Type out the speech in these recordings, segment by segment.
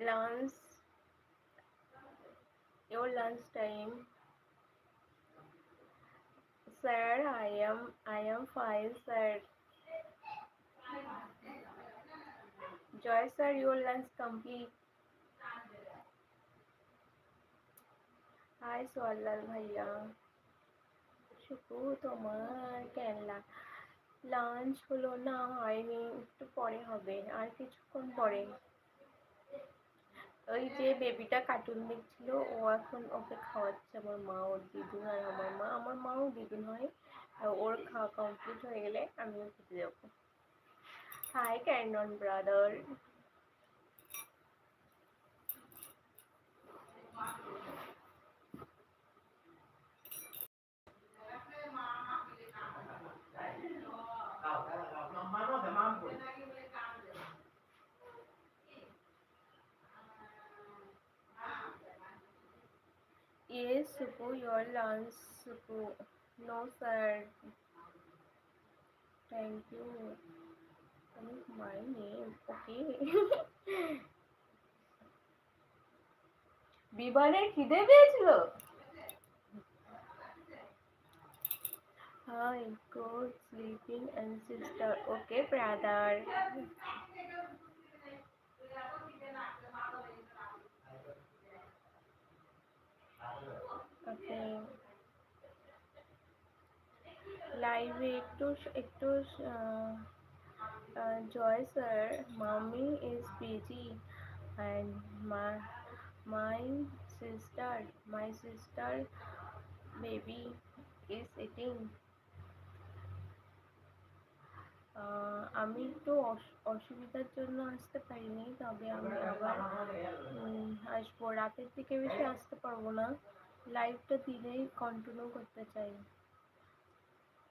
lunch your lunch time sir i am i am fine sir joy sir your lunch complete hi সোয়াল্লাল ভাইয়া শুকু তোমার কেন lunch হলো না হয়নি একটু পরে হবে আর কিছুক্ষণ পরে ওই যে বেবিটা কার্টুন দেখছিল, ও এখন ওকে খাওয়াচ্ছে আমার মা, ওর দিদুন আর আমার মা। আমার মাও দিদুন হয় ওর খাওয়া কমপ্লিট হয়ে গেলে আমিও খেতে যাব। Hi ক্যান্ডন brother Yes, Supu, your lunch, Supu. No, sir. Thank you. My name. Okay. বিমানের খিদে পেয়েছিল Hi, go sleeping and sister. Okay, brother. লাইভে একটু একটু জয় sir mummy is busy and my sister my sister baby is eating আমি একটু অসুবিধার জন্য আসতে পারিনি, তবে আমি আবার আসব। রাতের দিকে বেশি আসতে পারব না। লাইভটা দিনেই কন্টিনিউ করতে চাই।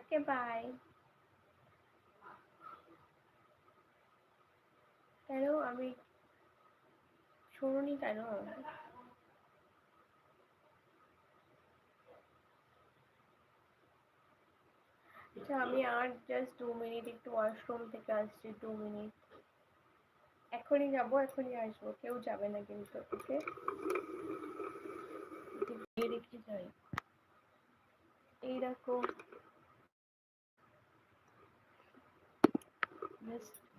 ওকে বাই কেন আমি শুনুনি কেন? আচ্ছা আমি আর জাস্ট দু মিনিট একটু ওয়াশরুম থেকে আসছি দু মিনিট এখনই যাব, এখনই আসব, কেউ যাবে না কিন্তু ওকে রেখে যাই এই Missed.